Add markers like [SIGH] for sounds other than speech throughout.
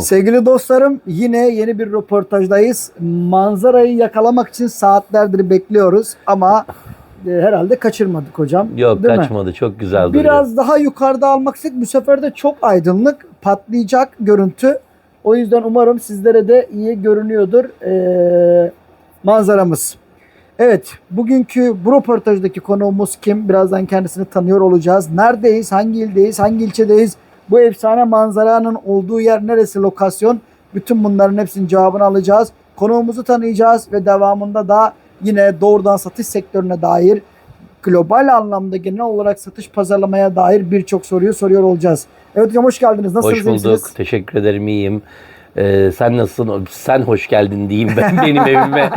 Sevgili dostlarım yine yeni bir röportajdayız. Manzarayı yakalamak için saatlerdir bekliyoruz ama e, herhalde kaçırmadık hocam. Yok Değil mi? kaçmadı. Çok güzel duruyor. Biraz daha yukarıda almak istedik. Bu sefer de çok aydınlık, patlayacak görüntü. O yüzden umarım sizlere de iyi görünüyordur ee, manzaramız. Evet, bugünkü bu röportajdaki konuğumuz kim? Birazdan kendisini tanıyor olacağız. Neredeyiz, hangi ildeyiz, hangi ilçedeyiz? Bu efsane manzaranın olduğu yer neresi, lokasyon? Bütün bunların hepsinin cevabını alacağız. Konuğumuzu tanıyacağız ve devamında da yine doğrudan satış sektörüne dair global anlamda genel olarak satış pazarlamaya dair birçok soruyu soruyor olacağız. Evet hocam hoş geldiniz. Nasılsınız? Hoş bulduk. iyisiniz? Teşekkür ederim. iyiyim. Ee, sen nasılsın? Sen hoş geldin diyeyim ben [LAUGHS] benim evime.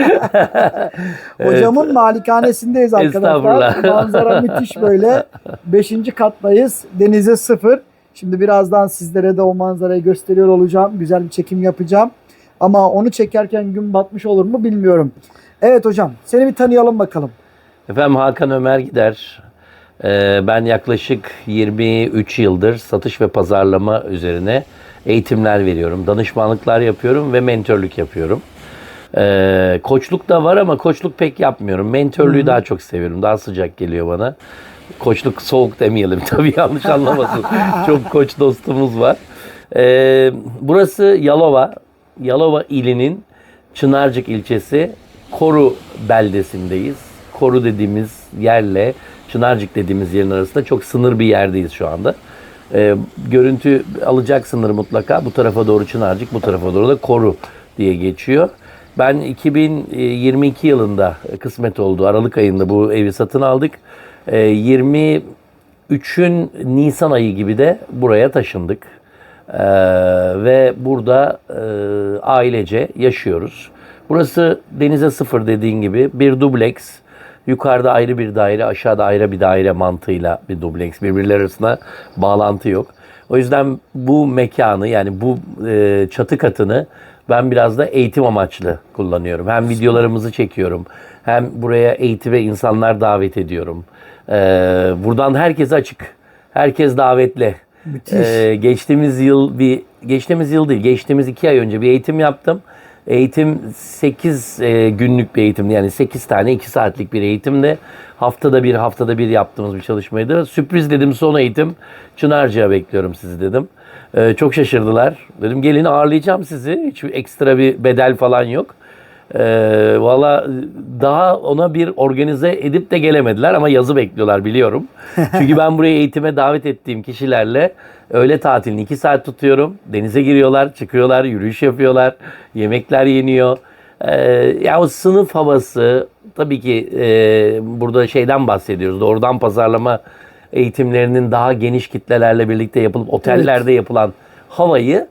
[LAUGHS] Hocamın malikanesindeyiz arkadaşlar. Manzara müthiş böyle. [LAUGHS] Beşinci kattayız. Denize sıfır. Şimdi birazdan sizlere de o manzarayı gösteriyor olacağım. Güzel bir çekim yapacağım. Ama onu çekerken gün batmış olur mu bilmiyorum. Evet hocam seni bir tanıyalım bakalım. Efendim Hakan Ömer Gider. Ee, ben yaklaşık 23 yıldır satış ve pazarlama üzerine eğitimler veriyorum. Danışmanlıklar yapıyorum ve mentörlük yapıyorum. Ee, koçluk da var ama koçluk pek yapmıyorum. Mentörlüğü daha çok seviyorum. Daha sıcak geliyor bana. Koçluk soğuk demeyelim [LAUGHS] tabii yanlış anlamasın. çok koç dostumuz var. Ee, burası Yalova. Yalova ilinin Çınarcık ilçesi Koru beldesindeyiz. Koru dediğimiz yerle Çınarcık dediğimiz yerin arasında çok sınır bir yerdeyiz şu anda. Ee, görüntü alacaksındır mutlaka. Bu tarafa doğru Çınarcık, bu tarafa doğru da Koru diye geçiyor. Ben 2022 yılında kısmet oldu. Aralık ayında bu evi satın aldık. Ee, 23'ün Nisan ayı gibi de buraya taşındık. Ee, ve burada e, ailece yaşıyoruz. Burası denize sıfır dediğin gibi bir dubleks. Yukarıda ayrı bir daire, aşağıda ayrı bir daire mantığıyla bir dubleks. Birbirleri arasında bağlantı yok. O yüzden bu mekanı yani bu e, çatı katını ben biraz da eğitim amaçlı kullanıyorum. Hem videolarımızı çekiyorum, hem buraya eğitime insanlar davet ediyorum. Ee, buradan herkese açık, herkes davetli. Müthiş. Ee, geçtiğimiz yıl bir geçtiğimiz yıl değil, geçtiğimiz iki ay önce bir eğitim yaptım. Eğitim 8 günlük bir eğitimdi. Yani 8 tane 2 saatlik bir eğitimde. Haftada bir haftada bir yaptığımız bir çalışmaydı. Sürpriz dedim son eğitim. Çınarcı'ya bekliyorum sizi dedim. Ee, çok şaşırdılar. Dedim gelin ağırlayacağım sizi. Hiç ekstra bir bedel falan yok. Ee, Valla daha ona bir organize edip de gelemediler ama yazı bekliyorlar biliyorum. [LAUGHS] Çünkü ben buraya eğitime davet ettiğim kişilerle öğle tatilini 2 saat tutuyorum. Denize giriyorlar, çıkıyorlar, yürüyüş yapıyorlar, yemekler yeniyor. Ee, ya o sınıf havası tabii ki e, burada şeyden bahsediyoruz. Doğrudan pazarlama eğitimlerinin daha geniş kitlelerle birlikte yapılıp otellerde yapılan havayı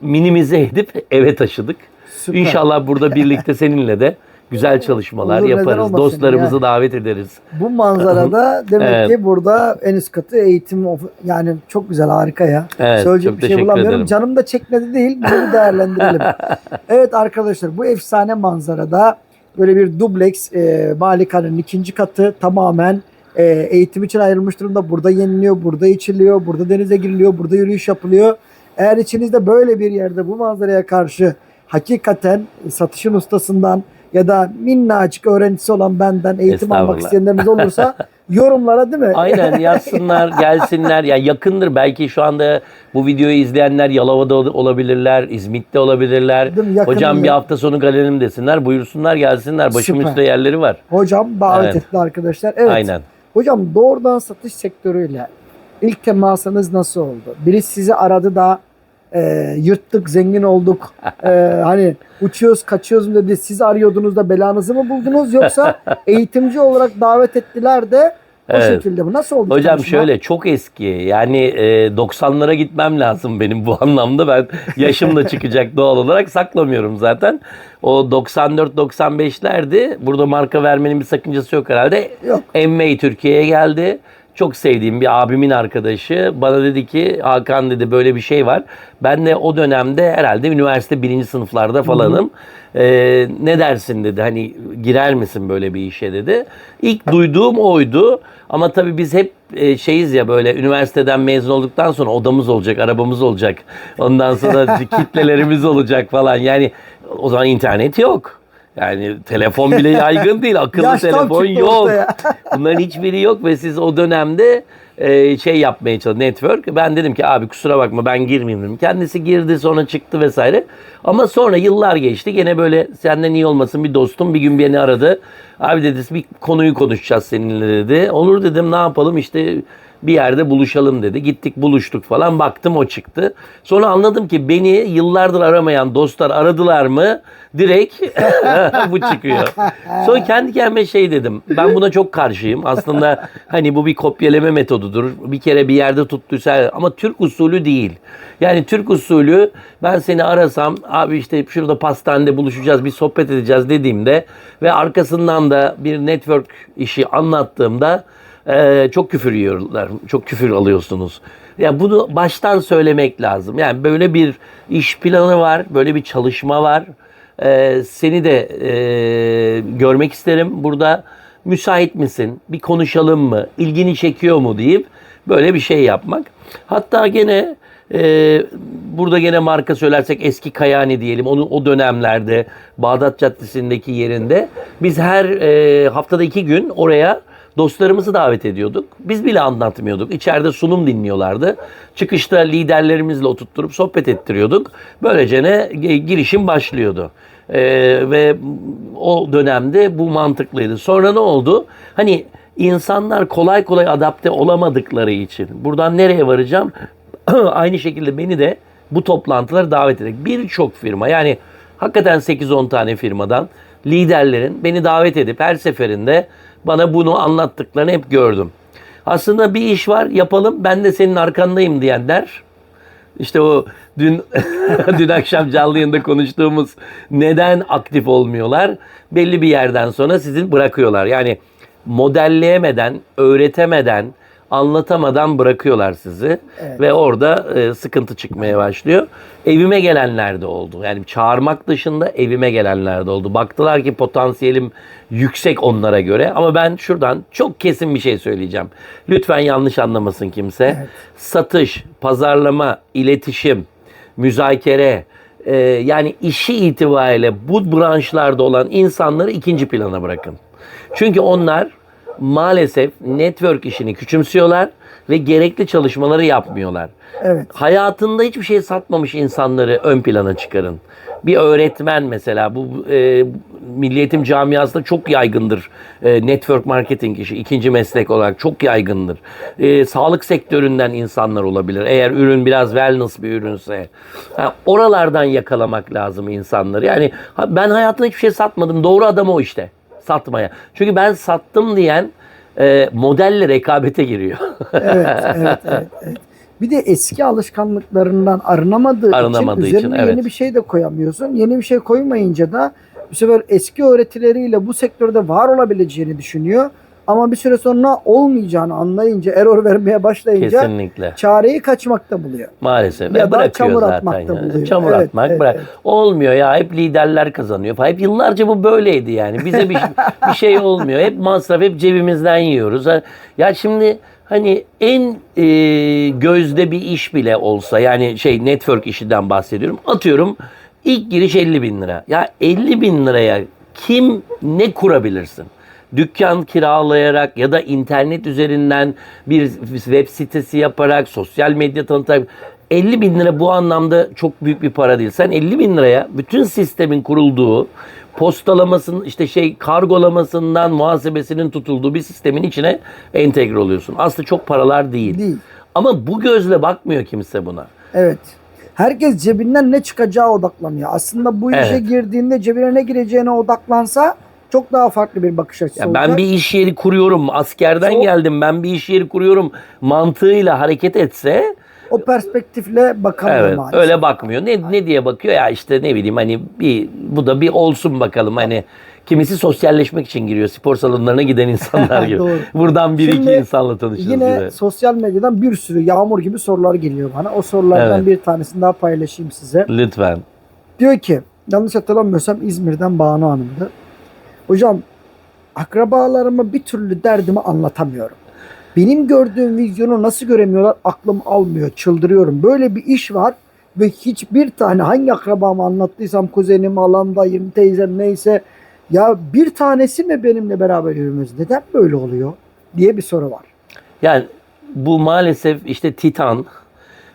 minimize edip eve taşıdık. Süper. İnşallah burada birlikte [LAUGHS] seninle de güzel çalışmalar Olur, yaparız. Dostlarımızı ya. davet ederiz. Bu manzarada [LAUGHS] demek Evet. ki burada en üst katı eğitim yani çok güzel harika ya. Evet, Söyleyecek bir şey bulamıyorum. ederim. Canım da çekmedi değil. Bunu değerlendirelim. [LAUGHS] evet arkadaşlar bu efsane manzarada böyle bir dubleks e, malikanenin ikinci katı tamamen e, eğitim için ayrılmış durumda. Burada yeniliyor, burada içiliyor, burada denize giriliyor, burada yürüyüş yapılıyor. Eğer içinizde böyle bir yerde bu manzaraya karşı hakikaten satışın ustasından ya da minnacık öğrencisi olan benden eğitim almak isteyenleriniz olursa [LAUGHS] yorumlara değil mi? Aynen [LAUGHS] yazsınlar, gelsinler. Ya yakındır belki şu anda bu videoyu izleyenler Yalova'da ol- olabilirler, İzmit'te olabilirler. Hocam bir hafta sonu galerim desinler. Buyursunlar gelsinler. Başım Süper. üstte yerleri var. Hocam davet Evet. etti arkadaşlar. Evet. Aynen. Hocam doğrudan satış sektörüyle ilk temasınız nasıl oldu? Biri sizi aradı da e, yırttık, zengin olduk. E, [LAUGHS] hani uçuyoruz, kaçıyoruz dedi. Siz arıyordunuz da belanızı mı buldunuz yoksa [LAUGHS] eğitimci olarak davet ettiler de o Evet. şekilde mi? Nasıl oldu? Hocam tanışma? şöyle çok eski yani e, 90'lara gitmem lazım benim bu [LAUGHS] anlamda ben yaşım da çıkacak doğal olarak saklamıyorum zaten. O 94-95'lerdi burada marka vermenin bir sakıncası yok herhalde. Yok. Emmey Türkiye'ye geldi. çok sevdiğim bir abimin arkadaşı bana dedi ki Hakan dedi böyle bir şey var. Ben de o dönemde herhalde üniversite birinci sınıflarda falanım. Ee, ne dersin dedi hani girer misin böyle bir işe dedi. İlk duyduğum oydu ama tabii biz hep e, şeyiz ya böyle üniversiteden mezun olduktan sonra odamız olacak, arabamız olacak. Ondan sonra [LAUGHS] kitlelerimiz olacak falan. Yani o zaman internet yok. Yani telefon bile yaygın değil. Akıllı telefon yok. Bunların hiçbiri yok ve siz o dönemde e, şey yapmaya çalıştınız. Network. Ben dedim ki abi kusura bakma ben girmeyeyim dedim. Kendisi girdi sonra çıktı vesaire. Ama sonra yıllar geçti. Gene böyle senden iyi olmasın bir dostum bir gün beni aradı. Abi dedi bir konuyu konuşacağız seninle dedi. Olur dedim ne yapalım işte bir yerde buluşalım dedi. Gittik buluştuk falan baktım o çıktı. Sonra anladım ki beni yıllardır aramayan dostlar aradılar mı direkt [LAUGHS] bu çıkıyor. Sonra kendi kendime şey dedim. Ben buna çok karşıyım. Aslında hani bu bir kopyaleme metodudur. Bir kere bir yerde tuttuysa ama Türk usulü değil. Yani Türk usulü ben seni arasam abi işte şurada pastanede buluşacağız bir sohbet edeceğiz dediğimde ve arkasından da bir network işi anlattığımda ee, çok küfür yiyorlar. Çok küfür alıyorsunuz. Ya bunu baştan söylemek lazım. Yani böyle bir iş planı var, böyle bir çalışma var. Ee, seni de e, görmek isterim. Burada müsait misin? Bir konuşalım mı? İlgini çekiyor mu deyip böyle bir şey yapmak. Hatta gene e, burada gene marka söylersek eski Kayani diyelim. Onun o dönemlerde Bağdat Caddesi'ndeki yerinde biz her e, haftada iki gün oraya Dostlarımızı davet ediyorduk. Biz bile anlatmıyorduk. İçeride sunum dinliyorlardı. Çıkışta liderlerimizle oturtturup sohbet ettiriyorduk. Böylece ne girişim başlıyordu. Ee, ve o dönemde bu mantıklıydı. Sonra ne oldu? Hani insanlar kolay kolay adapte olamadıkları için. Buradan nereye varacağım? [CLEARS THROAT] Aynı şekilde beni de bu toplantılara davet ederek birçok firma yani hakikaten 8-10 tane firmadan liderlerin beni davet edip her seferinde bana bunu anlattıklarını hep gördüm. Aslında bir iş var yapalım ben de senin arkandayım diyenler işte o dün [LAUGHS] dün akşam canlı yayında konuştuğumuz neden aktif olmuyorlar belli bir yerden sonra sizi bırakıyorlar. Yani modelleyemeden, öğretemeden, anlatamadan bırakıyorlar sizi ve orada e, sıkıntı çıkmaya başlıyor. Evime gelenler de oldu. Yani çağırmak dışında evime gelenler de oldu. Baktılar ki potansiyelim yüksek onlara göre ama ben şuradan çok kesin bir şey söyleyeceğim. Lütfen yanlış anlamasın kimse. Satış, pazarlama, iletişim, müzakere, e, yani işi itibariyle bu branşlarda olan insanları ikinci plana bırakın. Çünkü onlar maalesef network işini küçümsüyorlar ve gerekli çalışmaları yapmıyorlar. Evet. Hayatında hiçbir şey satmamış insanları ön plana çıkarın. Bir öğretmen mesela bu e, Milli Eğitim camiasında çok yaygındır. E, network marketing işi ikinci meslek olarak çok yaygındır. E, sağlık sektöründen insanlar olabilir. Eğer ürün biraz wellness bir ürünse. Ha, oralardan yakalamak lazım insanları. Yani ben hayatımda hiçbir şey satmadım. Doğru adam o işte satmaya. Çünkü ben sattım diyen e, modelle rekabete giriyor. evet, evet, evet, evet. Bir de eski alışkanlıklarından arınamadığı, Arınamadığı için, için, üzerine evet. yeni bir şey de koyamıyorsun. Yeni bir şey koymayınca da bu sefer eski öğretileriyle bu sektörde var olabileceğini düşünüyor. Ama bir süre sonra olmayacağını anlayınca, error vermeye başlayınca Kesinlikle. çareyi kaçmakta buluyor. Maalesef. Ya Ve da çamur zaten. atmakta yani. buluyor. Çamur Evet, atmak. evet, bırak. evet. Olmuyor ya. Hep liderler kazanıyor. Hep yıllarca bu böyleydi yani. Bize bir, [LAUGHS] bir şey olmuyor. Hep masraf, hep cebimizden yiyoruz. Ya şimdi hani en e, gözde bir iş bile olsa yani şey network işinden bahsediyorum. Atıyorum ilk giriş 50 bin lira. Ya 50 bin liraya kim ne kurabilirsin? Dükkan kiralayarak ya da internet üzerinden bir web sitesi yaparak, sosyal medya tanıtarak 50 bin lira bu anlamda çok büyük bir para değil. Sen 50 bin liraya bütün sistemin kurulduğu, postalamasının işte şey kargolamasından muhasebesinin tutulduğu bir sistemin içine entegre oluyorsun. Aslında çok paralar değil. Değil. Ama bu gözle bakmıyor kimse buna. Evet. Herkes cebinden ne çıkacağı odaklanıyor. Aslında bu işe Evet. girdiğinde cebine ne gireceğine odaklansa çok daha farklı bir bakış açısı Ya olacak. ben bir iş yeri kuruyorum, askerden Çok- geldim, ben bir iş yeri kuruyorum mantığıyla hareket etse O perspektifle bakamıyor Evet maalesef. öyle bakmıyor. Ne ne diye bakıyor ya işte ne bileyim hani bir bu da bir olsun bakalım hani Kimisi sosyalleşmek için giriyor. Spor salonlarına giden insanlar [LAUGHS] gibi. Buradan bir Şimdi iki insanla tanışırız Yine gibi. sosyal medyadan bir sürü yağmur gibi sorular geliyor bana. O sorulardan Evet. bir tanesini daha paylaşayım size. Lütfen. Diyor ki yanlış hatırlamıyorsam İzmir'den Banu Hanım'dı. Hocam akrabalarıma bir türlü derdimi anlatamıyorum. Benim gördüğüm vizyonu nasıl göremiyorlar aklım almıyor çıldırıyorum. Böyle bir iş var ve hiçbir tane hangi akrabama anlattıysam kuzenim, halam, dayım, teyzem neyse ya bir tanesi mi benimle beraber yürümüyoruz? Neden böyle oluyor? diye bir soru var. Yani bu maalesef işte Titan,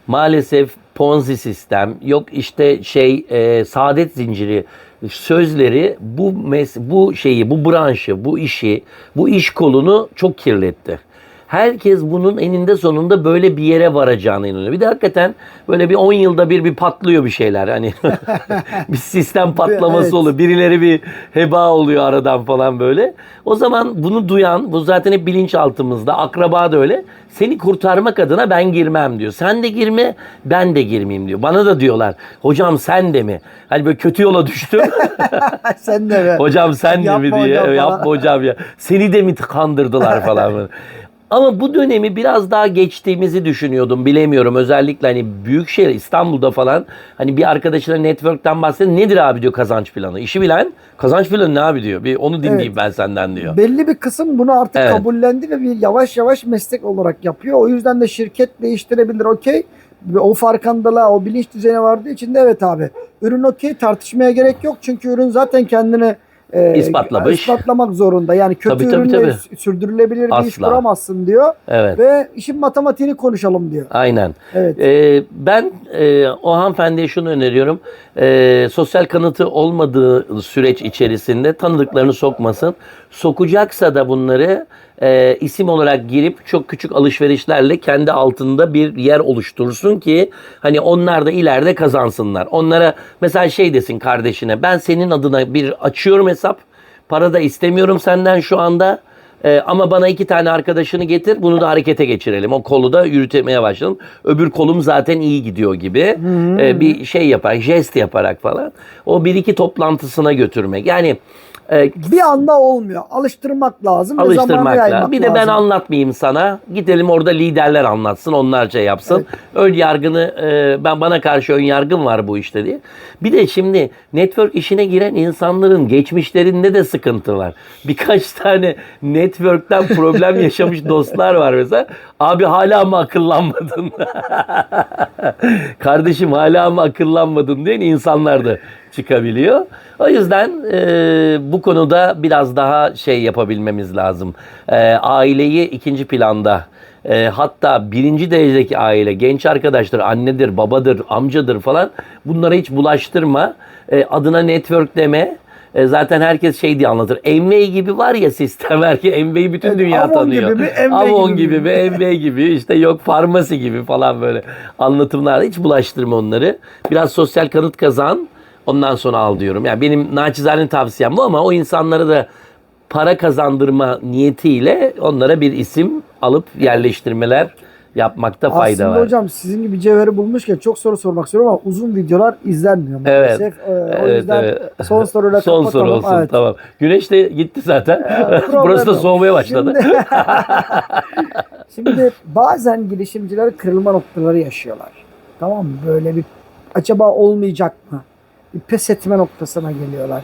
maalesef Ponzi sistem, yok işte şey e, saadet zinciri sözleri bu mes- bu şeyi, bu branşı, bu işi, bu iş kolunu çok kirletti. Herkes bunun eninde sonunda böyle bir yere varacağına inanıyor. Bir de hakikaten böyle bir 10 yılda bir bir patlıyor bir şeyler. Hani [LAUGHS] [LAUGHS] bir sistem patlaması Evet. oluyor. Birileri bir heba oluyor aradan falan böyle. O zaman bunu duyan, bu zaten hep bilinçaltımızda, akraba da öyle. Seni kurtarmak adına ben girmem diyor. Sen de girme, ben de girmeyeyim diyor. Bana da diyorlar, hocam sen de mi? Hani böyle kötü yola düştüm. [LAUGHS] Sen de be. hocam sen de Yapma mi diye. hocam. Yapma hocam ya. Seni de mi kandırdılar falan. Ama bu dönemi biraz daha geçtiğimizi düşünüyordum. Bilemiyorum. Özellikle hani büyük şehir İstanbul'da falan hani bir arkadaşına network'ten bahsediyor. Nedir abi diyor kazanç planı. İşi bilen kazanç planı ne abi diyor. Bir onu dinleyeyim ben senden diyor. Belli bir kısım bunu artık Evet. kabullendi ve bir yavaş yavaş meslek olarak yapıyor. O yüzden de şirket değiştirebilir okey. O farkındalığa, o bilinç düzeni vardığı için de evet abi. Ürün okey tartışmaya gerek yok. Çünkü ürün zaten kendini e, İspatlamış. ispatlamak zorunda. Yani kötü Tabii, tabii, ürünle tabii. sürdürülebilir bir iş Asla. kuramazsın diyor. Evet. Ve işin matematiğini konuşalım diyor. Aynen. Evet. Ee, ben e, o hanımefendiye şunu öneriyorum. Ee, sosyal kanıtı olmadığı süreç içerisinde tanıdıklarını sokmasın. Sokacaksa da bunları e, isim olarak girip çok küçük alışverişlerle kendi altında bir yer oluştursun ki hani onlar da ileride kazansınlar. Onlara mesela şey desin kardeşine ben senin adına bir açıyorum hesap. Para da istemiyorum senden şu anda. Ee, ama bana iki tane arkadaşını getir bunu da harekete geçirelim. O kolu da yürütmeye başlayalım. Öbür kolum zaten iyi gidiyor gibi. Ee, bir şey yapar, jest yaparak falan. O bir iki toplantısına götürmek. Yani e, Bir anda olmuyor. Alıştırmak lazım alıştırmak lazım. Bir de ben lazım. anlatmayayım sana. Gidelim orada liderler anlatsın, onlar şey yapsın. Ön yargını e, ben bana karşı ön yargım var bu işte diye. Bir de şimdi network işine giren insanların geçmişlerinde de sıkıntı var. Birkaç [LAUGHS] tane network'ten problem yaşamış [LAUGHS] dostlar var mesela. Abi hala mı akıllanmadın? [LAUGHS] Kardeşim hala mı akıllanmadın diyen insanlar da çıkabiliyor. O yüzden e, bu konuda biraz daha şey yapabilmemiz lazım. E, aileyi ikinci planda e, hatta birinci derecedeki aile, genç arkadaşlar, annedir, babadır, amcadır falan bunlara hiç bulaştırma. E, adına network deme. E, zaten herkes şey diye anlatır. Envey gibi var ya sistem. Herkes Envey'i bütün Evet, dünya Avon tanıyor. gibi mi, Envey Avon gibi gibi mi? Envey gibi işte yok farmasi gibi falan böyle anlatımlarda hiç bulaştırma onları. Biraz sosyal kanıt kazan. Ondan sonra al diyorum. Yani benim naçizane tavsiyem bu ama o insanlara da para kazandırma niyetiyle onlara bir isim alıp yerleştirmeler yapmakta fayda Aslında var. hocam sizin gibi cevheri bulmuşken çok soru sormak istiyorum ama uzun videolar izlenmiyor Evet. maalesef. Ee, o Evet, yüzden evet. son soruyla Son kapatalım. soru olsun Evet. tamam. Güneş de gitti zaten. [LAUGHS] problem Burası da soğumaya başladı. Şimdi, [LAUGHS] Şimdi bazen girişimciler kırılma noktaları yaşıyorlar. Tamam mı? Böyle bir acaba olmayacak mı? Bir pes etme noktasına geliyorlar.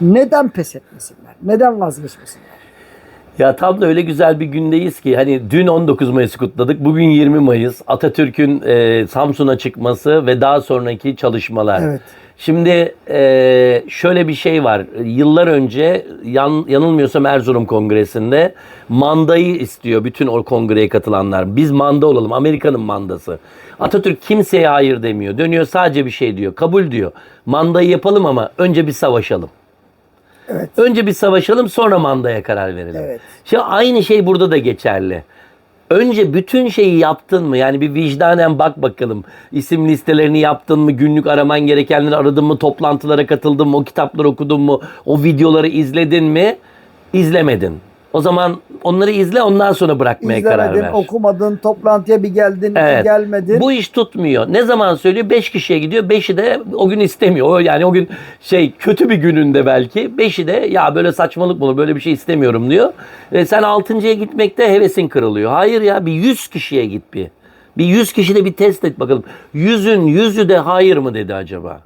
Neden pes etmesinler? Neden vazgeçmesinler? Ya tam da öyle güzel bir gündeyiz ki hani dün 19 Mayıs kutladık. Bugün 20 Mayıs. Atatürk'ün e, Samsun'a çıkması ve daha sonraki çalışmalar. Evet. Şimdi e, şöyle bir şey var. Yıllar önce yan, yanılmıyorsam Erzurum Kongresi'nde mandayı istiyor bütün o kongreye katılanlar. Biz manda olalım. Amerika'nın mandası. Atatürk kimseye hayır demiyor. Dönüyor sadece bir şey diyor. Kabul diyor. Mandayı yapalım ama önce bir savaşalım. Evet. Önce bir savaşalım sonra mandaya karar verelim. Evet. Şimdi aynı şey burada da geçerli. Önce bütün şeyi yaptın mı? Yani bir vicdanen bak bakalım. İsim listelerini yaptın mı? Günlük araman gerekenleri aradın mı? Toplantılara katıldın mı? O kitapları okudun mu? O videoları izledin mi? İzlemedin. O zaman onları izle ondan sonra bırakmaya karar İzlemedin, ver. okumadın, toplantıya bir geldin, Evet. gelmedin. Bu iş tutmuyor. Ne zaman söylüyor? 5 kişiye gidiyor. 5'i de o gün istemiyor. O yani o gün şey kötü bir gününde belki. 5'i de ya böyle saçmalık olur? Böyle bir şey istemiyorum diyor. Ve sen 6.ya gitmekte hevesin kırılıyor. Hayır ya bir 100 kişiye git bir. Bir 100 kişi de bir test et bakalım. Yüzün yüzü de hayır mı dedi acaba?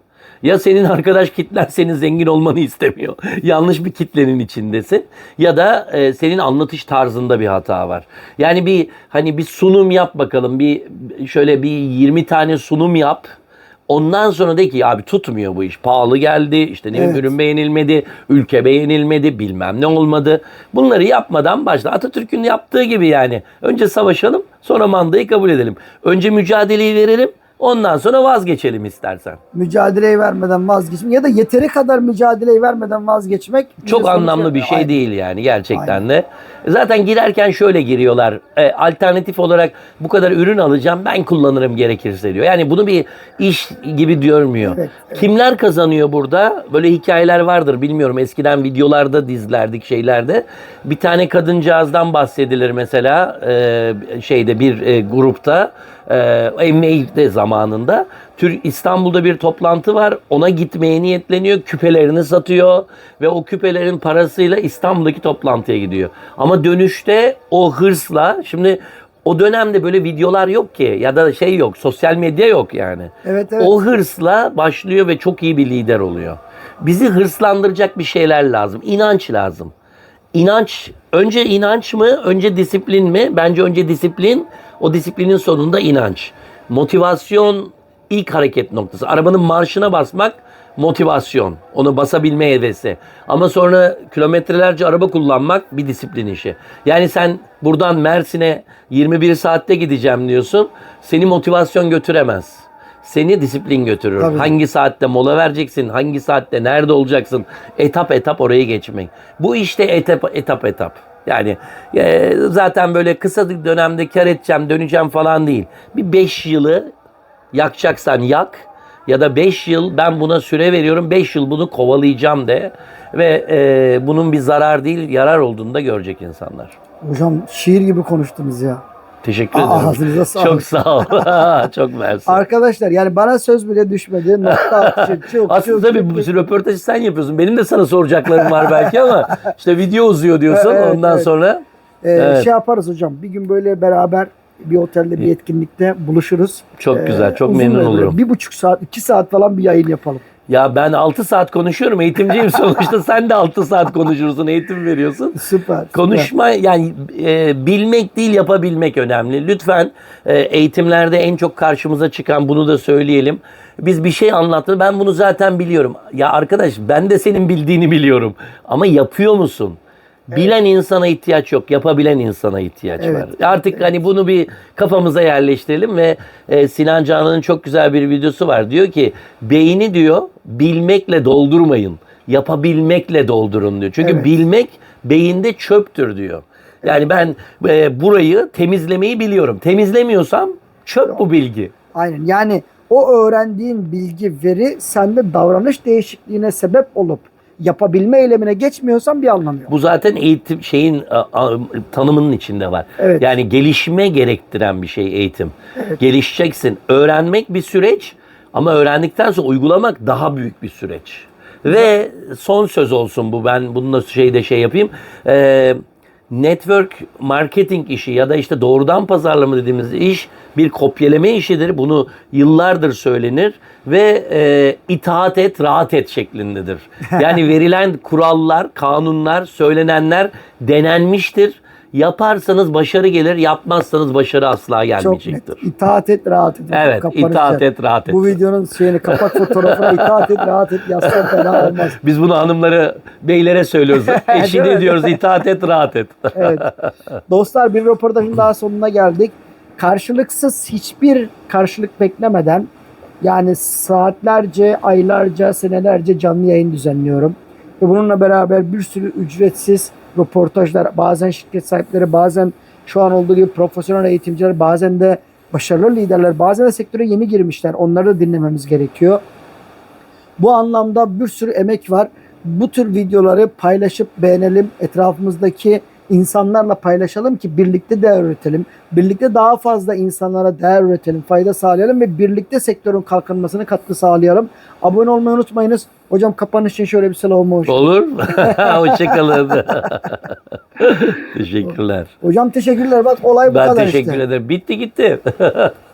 Ya senin arkadaş kitlen senin zengin olmanı istemiyor. [LAUGHS] Yanlış bir kitlenin içindesin. Ya da e, senin anlatış tarzında bir hata var. Yani bir hani bir sunum yap bakalım. Bir şöyle bir 20 tane sunum yap. Ondan sonra de ki abi tutmuyor bu iş. Pahalı geldi. işte ne Evet. ürün beğenilmedi. Ülke beğenilmedi. Bilmem ne olmadı. Bunları yapmadan başla. Atatürk'ün yaptığı gibi yani. Önce savaşalım sonra mandayı kabul edelim. Önce mücadeleyi verelim. Ondan sonra vazgeçelim istersen. mücadeleyi vermeden vazgeçmek ya da yeteri kadar mücadeleyi vermeden vazgeçmek Çok anlamlı bir şey Aynen. değil yani gerçekten de. Zaten girerken şöyle giriyorlar. E, alternatif olarak bu kadar ürün alacağım ben kullanırım gerekirse diyor. Yani bunu bir iş gibi görmüyor. Evet, evet. Kimler kazanıyor burada? Böyle hikayeler vardır bilmiyorum. Eskiden videolarda dizlerdik şeylerde. Bir tane kadıncağızdan bahsedilir mesela e, şeyde bir e, grupta. E, MV'de zamanında. Tür İstanbul'da bir toplantı var. Ona gitmeye niyetleniyor. Küpelerini satıyor ve o küpelerin parasıyla İstanbul'daki toplantıya gidiyor. Ama dönüşte o hırsla şimdi o dönemde böyle videolar yok ki ya da şey yok. Sosyal medya yok yani. Evet, evet. O hırsla başlıyor ve çok iyi bir lider oluyor. Bizi hırslandıracak bir şeyler lazım. İnanç lazım. İnanç, önce inanç mı, önce disiplin mi? Bence önce disiplin, o disiplinin sonunda inanç. Motivasyon ilk hareket noktası. Arabanın marşına basmak motivasyon. Onu basabilme hevesi. Ama sonra kilometrelerce araba kullanmak bir disiplin işi. Yani sen buradan Mersin'e 21 saatte gideceğim diyorsun. Seni motivasyon götüremez. Seni disiplin götürür. Tabii. Hangi saatte mola vereceksin? Hangi saatte nerede olacaksın? Etap etap oraya geçmek. Bu işte etap etap etap. Yani e, zaten böyle kısa bir dönemde kar edeceğim, döneceğim falan değil. Bir 5 yılı yakacaksan yak ya da 5 yıl ben buna süre veriyorum. 5 yıl bunu kovalayacağım de ve e, bunun bir zarar değil, yarar olduğunu da görecek insanlar. Hocam şiir gibi konuştunuz ya. Teşekkür ederim. ağzınıza sağlık. Çok sağ ol. [LAUGHS] Çok mersi. Arkadaşlar yani bana söz bile düşmedi. Nokta atışı. [LAUGHS] Çok, Aslında çok, tabii çok- bu röportajı sen yapıyorsun. Benim de sana soracaklarım var belki ama [LAUGHS] işte video uzuyor diyorsun. Evet, Ondan evet. sonra Ee, Evet. Şey yaparız hocam. Bir gün böyle beraber bir otelde bir etkinlikte buluşuruz. Çok güzel, çok memnun olurum. Bir buçuk saat, iki saat falan bir yayın yapalım. Ya ben 6 saat konuşuyorum. Eğitimciyim [LAUGHS] sonuçta. Sen de 6 saat konuşursun. Eğitim veriyorsun. Süper. süper. Konuşma yani e, bilmek değil yapabilmek önemli. Lütfen e, eğitimlerde en çok karşımıza çıkan bunu da söyleyelim. Biz bir şey anlattı. Ben bunu zaten biliyorum. Ya arkadaş ben de senin bildiğini biliyorum. Ama yapıyor musun? Bilen insana ihtiyaç yok. Yapabilen insana ihtiyaç Evet, var. Artık hani bunu bir kafamıza yerleştirelim ve e, Sinan Canan'ın çok güzel bir videosu var. Diyor ki beyni diyor bilmekle doldurmayın. Yapabilmekle doldurun diyor. Çünkü Evet. bilmek beyinde çöptür diyor. Yani ben e, burayı temizlemeyi biliyorum. Temizlemiyorsam çöp bu bilgi. Aynen. Yani o öğrendiğin bilgi, veri sende davranış değişikliğine sebep olup yapabilme eylemine geçmiyorsan bir anlamı yok. Bu zaten eğitim şeyin a, a, tanımının içinde var. Evet. Yani gelişme gerektiren bir şey eğitim. Gelişeceksin. Öğrenmek bir süreç ama öğrendikten sonra uygulamak daha büyük bir süreç. Ve son söz olsun bu ben bununla şeyde şey yapayım. Ee, network marketing işi ya da işte doğrudan pazarlama dediğimiz iş bir kopyaleme işidir. Bunu yıllardır söylenir ve e, itaat et, rahat et şeklindedir. [LAUGHS] Yani verilen kurallar, kanunlar, söylenenler denenmiştir. Yaparsanız başarı gelir, yapmazsanız başarı asla Çok net. gelmeyecektir. İtaat et, rahat et. Evet, Kapanış itaat et, rahat et. Bu videonun şeyini kapak fotoğrafına itaat et, rahat et yazsan fena olmaz. [LAUGHS] Biz bunu hanımları, beylere söylüyoruz. [LAUGHS] Eşine diyoruz itaat et, rahat et. [LAUGHS] Evet. Dostlar bir röportajın daha sonuna geldik. Karşılıksız hiçbir karşılık beklemeden yani saatlerce, aylarca, senelerce canlı yayın düzenliyorum. Ve bununla beraber bir sürü ücretsiz röportajlar, bazen şirket sahipleri, bazen şu an olduğu gibi profesyonel eğitimciler, bazen de başarılı liderler, bazen de sektöre yeni girmişler. Onları da dinlememiz gerekiyor. Bu anlamda bir sürü emek var. Bu tür videoları paylaşıp beğenelim. Etrafımızdaki insanlarla paylaşalım ki birlikte değer üretelim. Birlikte daha fazla insanlara değer üretelim, fayda sağlayalım ve birlikte sektörün kalkınmasına katkı sağlayalım. Abone olmayı unutmayınız. Hocam kapanış için şöyle bir selam hoş. Olur. [LAUGHS] Hoşçakalın. [LAUGHS] Teşekkürler. Hocam teşekkürler. Bak olay bu Ben kadar teşekkür işte. ederim. Bitti gitti. [LAUGHS]